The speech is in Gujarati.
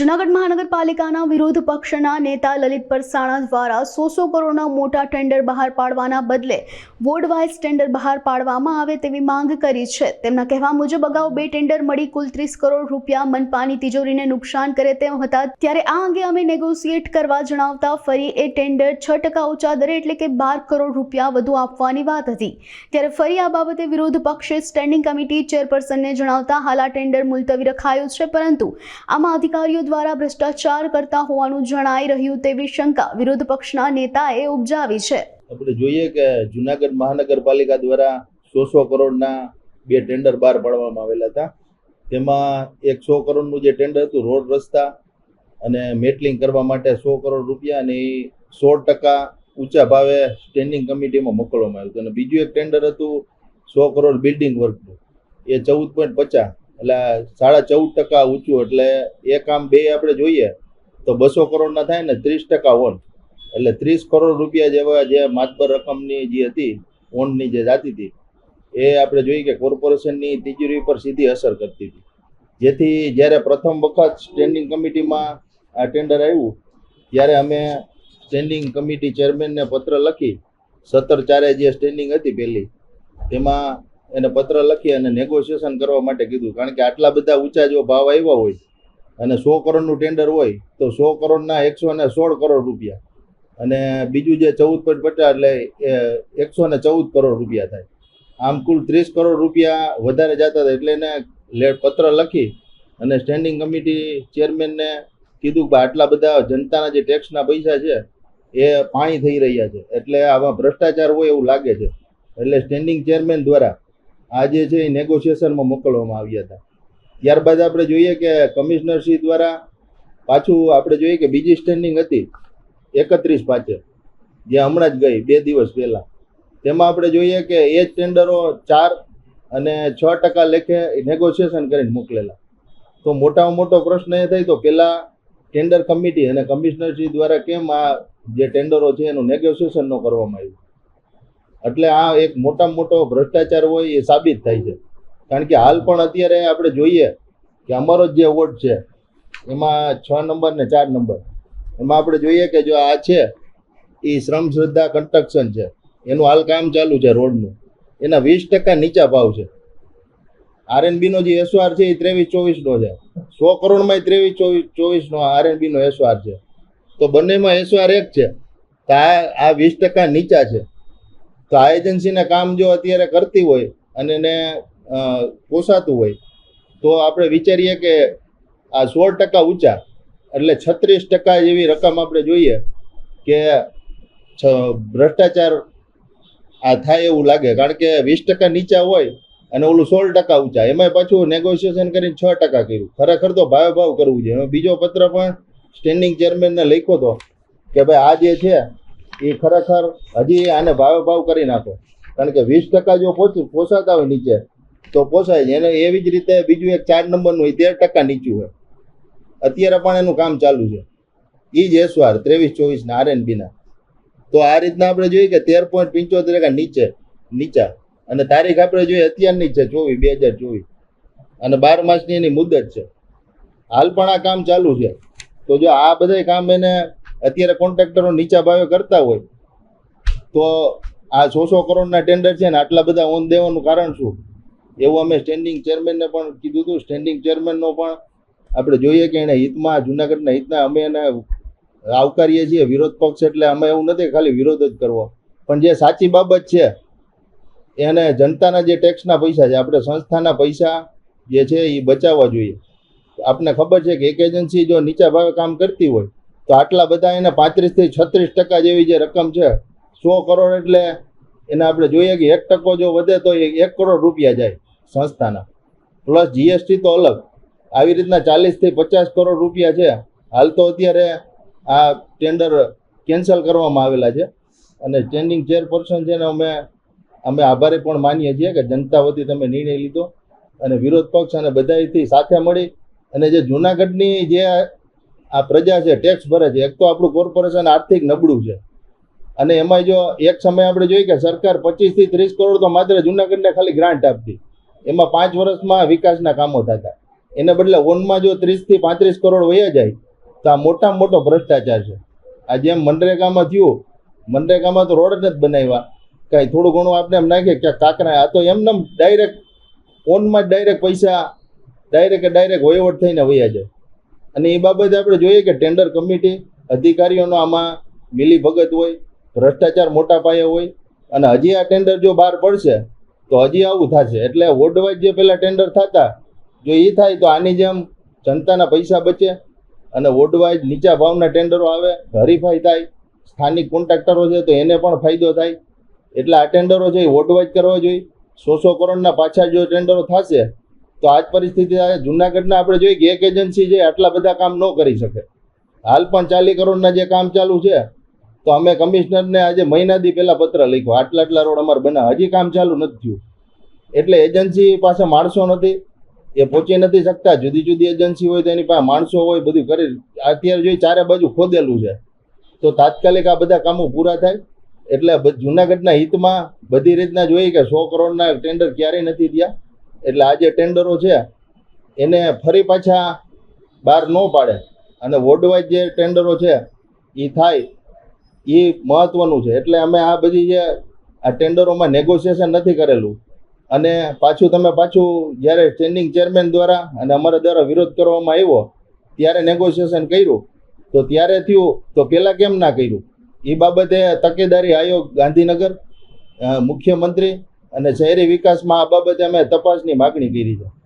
જૂનાગઢ મહાનગરપાલિકાના વિરોધ પક્ષના નેતા લલિત પરસાણા દ્વારા સો સો કરોડના મોટા ટેન્ડર બહાર પાડવાના બદલે વોર્ડ વાઇઝ ટેન્ડર બહાર પાડવામાં આવે તેવી માંગ કરી છે. તેમના કહેવા મુજબ અગાઉ બે ટેન્ડર મળી, કુલ ત્રીસ કરોડ રૂપિયા મનપાની તિજોરીને નુકસાન કરે તેમ હતા. ત્યારે આ અંગે અમે નેગોશિએટ કરવા જણાવતા ફરી એ ટેન્ડર છ ટકા ઊંચા દરે એટલે કે બાર કરોડ રૂપિયા વધુ આપવાની વાત હતી. ત્યારે ફરી આ બાબતે વિરોધ પક્ષે સ્ટેન્ડિંગ કમિટી ચેરપર્સનને જણાવતા, હાલ આ ટેન્ડર મુલતવી રખાયું છે, પરંતુ આમાં અધિકારીઓ દ્વારા ભ્રષ્ટાચાર કરતા હોવાનું જણાઈ રહ્યું તેવી શંકા વિરોધ પક્ષના નેતાએ ઉપજાવી છે. આપણે જોઈએ કે જુનાગઢ મહાનગરપાલિકા દ્વારા સો સો કરોડના બે ટેન્ડર બહાર પાડવામાં આવેલા હતા. તેમાં એક સો કરોડનું જે ટેન્ડર હતું, રોડ રસ્તા અને મેટલિંગ કરવા માટે સો કરોડ રૂપિયા અને એ સો ટકા ઊંચા ભાવે સ્ટેન્ડિંગ કમિટીમાં મોકલવામાં આવ્યું હતું. અને બીજું એક ટેન્ડર હતું, સો કરોડ બિલ્ડિંગ વર્કનું એ ચૌદ પોઈન્ટ પચાસ એટલે સાડા ચૌદ ટકા ઊંચું, એટલે એ કામ બે આપણે જોઈએ, તો બસો કરોડના થાય ને ત્રીસ ટકા ઓન. એટલે ત્રીસ કરોડ રૂપિયા જેવા જે માતબર રકમની જે હતી, ઓનની જે જાતી હતી, એ આપણે જોઈએ કે કોર્પોરેશનની તિજોરી પર સીધી અસર કરતી હતી. જેથી જ્યારે પ્રથમ વખત સ્ટેન્ડિંગ કમિટીમાં આ ટેન્ડર આવ્યું, ત્યારે અમે સ્ટેન્ડિંગ કમિટી ચેરમેનને પત્ર લખી, સત્તર ચારે જે સ્ટેન્ડિંગ હતી પહેલી, તેમાં એને પત્ર લખી અને નેગોશિએશન કરવા માટે કીધું. કારણ કે આટલા બધા ઊંચા જો ભાવ આવ્યા હોય અને સો કરોડનું ટેન્ડર હોય, તો સો કરોડના એકસો ને સોળ કરોડ રૂપિયા. અને બીજું જે ચૌદ પોઈન્ટ પચાસ એટલે એકસો ને ચૌદ કરોડ રૂપિયા થાય. આમ કુલ ત્રીસ કરોડ રૂપિયા વધારે જતા હતા એટલે એને પત્ર લખી અને સ્ટેન્ડિંગ કમિટી ચેરમેનને કીધું કે આટલા બધા જનતાના જે ટેક્સના પૈસા છે, એ પાણી થઈ રહ્યા છે. એટલે આમાં ભ્રષ્ટાચાર હોય એવું લાગે છે. એટલે સ્ટેન્ડિંગ ચેરમેન દ્વારા આ જે છે એ નેગોશિએશનમાં મોકલવામાં આવ્યા હતા. ત્યારબાદ આપણે જોઈએ કે કમિશનરશ્રી દ્વારા પાછું આપણે જોઈએ કે બીજી સ્ટેન્ડિંગ હતી, એકત્રીસ પાંચે જે હમણાં જ ગઈ, બે દિવસ પહેલાં. તેમાં આપણે જોઈએ કે એ જ ટેન્ડરો ચાર અને છ ટકા લેખે નેગોશિએશન કરીને મોકલેલા. તો મોટામાં મોટો પ્રશ્ન એ થાય તો પહેલાં ટેન્ડર કમિટી અને કમિશનરશ્રી દ્વારા કેમ આ જે ટેન્ડરો છે એનું નેગોશિએશન ન કરવામાં આવ્યું? એટલે આ એક મોટામાં મોટો ભ્રષ્ટાચાર હોય એ સાબિત થાય છે. કારણ કે હાલ પણ અત્યારે આપણે જોઈએ કે અમારો જ વોર્ડ છે, એમાં છ નંબર ને ચાર નંબર. એમાં આપણે જોઈએ કે જો આ છે એ શ્રમ શ્રદ્ધા કન્સ્ટ્રક્શન છે. એનું હાલ કામ ચાલુ છે રોડનું. એના વીસ ટકા નીચા ભાવ છે. આરએનબીનો જે એસઆર છે એ ત્રેવીસ ચોવીસનો છે. સો કરોડમાં ત્રેવીસ ચોવીસ, ચોવીસનો આરએનબીનો એસઆર છે. તો બંનેમાં એસઆર એક છે. તો આ આ વીસ ટકા નીચા છે. તો આ એજન્સીને કામ જો અત્યારે કરતી હોય અને એને પોસાતું હોય, તો આપણે વિચારીએ કે આ સોળ ટકા ઊંચા એટલે છત્રીસ ટકા જેવી રકમ આપણે જોઈએ કે ભ્રષ્ટાચાર આ થાય એવું લાગે. કારણ કે વીસ ટકા નીચા હોય અને ઓલું સોળ ટકા ઊંચા. એમાંય પાછું નેગોશિએશન કરીને છ ટકા કર્યું. ખરેખર તો ભાવે ભાવ કરવું જોઈએ. બીજો પત્ર પણ સ્ટેન્ડિંગ ચેરમેનને લખ્યો હતો કે ભાઈ આ જે છે એ ખરેખર હજી આને ભાવે ભાવ કરી નાખો. કારણ કે વીસ ટકા જો પોચ, પોસાતા હોય નીચે, તો પોસાય છે. એને એવી જ રીતે બીજું એક ચાર નંબરનું હોય તેર ટકા નીચું હોય. અત્યારે પણ એનું કામ ચાલુ છે. એ જ એસવાર, ત્રેવીસ ચોવીસના આરએનબીના તો આ રીતના આપણે જોઈએ કે તેર પોઈન્ટ પંચોતેર ટકા નીચે, નીચા. અને તારીખ આપણે જોઈએ અત્યારની છે, ચોવીસ, બે હજાર ચોવીસ. અને બાર માસની એની મુદત છે. હાલ પણ આ કામ ચાલુ છે. તો જો આ બધા કામ એને અત્યારે કોન્ટ્રાક્ટરો નીચા ભાવે કરતા હોય, તો આ સો સો કરોડના ટેન્ડર છે ને આટલા બધા ઓન દેવાનું કારણ શું? એવું અમે સ્ટેન્ડિંગ ચેરમેનને પણ કીધું હતું. સ્ટેન્ડિંગ ચેરમેનનો પણ આપણે જોઈએ કે એને હિતમાં, જુનાગઢના હિતના અમે એને આવકારીએ છીએ. વિરોધ પક્ષ એટલે અમે એવું નથી ખાલી વિરોધ જ કરવો. પણ જે સાચી બાબત છે, એને જનતાના જે ટેક્સના પૈસા છે, આપણે સંસ્થાના પૈસા જે છે એ બચાવવા જોઈએ. આપને ખબર છે કે એક એજન્સી જો નીચા ભાવે કામ કરતી હોય તો આટલા બધા એને પાંત્રીસથી છત્રીસ ટકા જેવી જે રકમ છે, સો કરોડ એટલે એને આપણે જોઈએ કે એક ટકો જો વધે તો એક કરોડ રૂપિયા જાય સંસ્થાના. પ્લસ જીએસટી તો અલગ. આવી રીતના ચાલીસથી પચાસ કરોડ રૂપિયા છે. હાલ તો અત્યારે આ ટેન્ડર કેન્સલ કરવામાં આવેલા છે. અને સ્ટેન્ડિંગ ચેરપર્સન છે ને અમે અમે આભારી પણ માનીએ છીએ કે જનતા વતી તમે નિર્ણય લીધો. અને વિરોધ પક્ષ અને બધાથી સાથે મળી. અને જે જુનાગઢની જે આ પ્રજા છે ટેક્સ ભરે છે. એક તો આપણું કોર્પોરેશન આર્થિક નબળું છે. અને એમાં જો એક સમય આપણે જોઈએ કે સરકાર પચીસથી ત્રીસ કરોડ તો માત્ર જુનાગઢને ખાલી ગ્રાન્ટ આપતી. એમાં પાંચ વર્ષમાં વિકાસના કામો થતા. એને બદલે ઓનમાં જો ત્રીસથી પાંત્રીસ કરોડ વયા જાય, તો આ મોટામાં મોટો ભ્રષ્ટાચાર છે. આ જેમ મનરેગામાં થયું, મનરેગામાં તો રોડ જ બનાવ્યા. કાંઈ થોડું ઘણું આપણે એમ નાખીએ કે કાંકરા, આ તો એમને ડાયરેક્ટ ઓનમાં જ ડાયરેક્ટ પૈસા ડાયરેક્ટ ડાયરેક્ટ વહીવટ થઈને વયા જાય. અને એ બાબતે આપણે જોઈએ કે ટેન્ડર કમિટી અધિકારીઓનો આમાં મિલીભગત હોય, ભ્રષ્ટાચાર મોટા પાયે હોય અને હજી આ ટેન્ડર જો બહાર પડશે, તો હજી આવું થશે. એટલે વોર્ડવાઇઝ જે પહેલાં ટેન્ડર થતા, જો એ થાય તો આની જેમ જનતાના પૈસા બચે અને વોર્ડવાઇઝ નીચા ભાવના ટેન્ડરો આવે, હરીફાઈ થાય, સ્થાનિક કોન્ટ્રાક્ટરો છે તો એને પણ ફાયદો થાય. એટલે આ ટેન્ડરો છે એ વોર્ડવાઇઝ કરવા જોઈએ. સો સો કરોડના પાછા જો ટેન્ડરો થશે તો આજ પરિસ્થિતિ આ જુનાગઢના આપણે જોઈએ કે એક એજન્સી છે આટલા બધા કામ ન કરી શકે. હાલ પણ ચાલી કરોડના જે કામ ચાલુ છે, તો અમે કમિશનરને આજે મહિનાથી પહેલાં પત્ર લખ્યો. આટલા આટલા રોડ અમારે બના હજી કામ ચાલુ નથી થયું. એટલે એજન્સી પાસે માણસો નથી. એ પહોંચી નથી શકતા. જુદી જુદી એજન્સી હોય તો એની પાસે માણસો હોય, બધું કરી. અત્યારે જોઈ ચારે બાજુ ખોદેલું છે. તો તાત્કાલિક આ બધા કામો પૂરા થાય. એટલે જુનાગઢના હિતમાં બધી રીતના જોઈએ કે સો કરોડના ટેન્ડર ક્યારેય નથી થયા. એટલે આ જે ટેન્ડરો છે, એને ફરી પાછા બહાર ન પાડે. અને વોર્ડ જે ટેન્ડરો છે એ થાય. એ મહત્વનું છે. એટલે અમે આ બધી જે આ ટેન્ડરોમાં નેગોશિએશન નથી કરેલું. અને પાછું તમે પાછું જ્યારે સ્ટેન્ડિંગ ચેરમેન દ્વારા અને અમારા દ્વારા વિરોધ કરવામાં આવ્યો, ત્યારે નેગોશિએશન કર્યું. તો ત્યારે થયું, તો પહેલાં કેમ ના કર્યું? એ બાબતે તકેદારી આયોગ ગાંધીનગર મુખ્યમંત્રી અને શહેરી વિકાસમાં આ બાબતે અમે તપાસની માગણી કરી છે.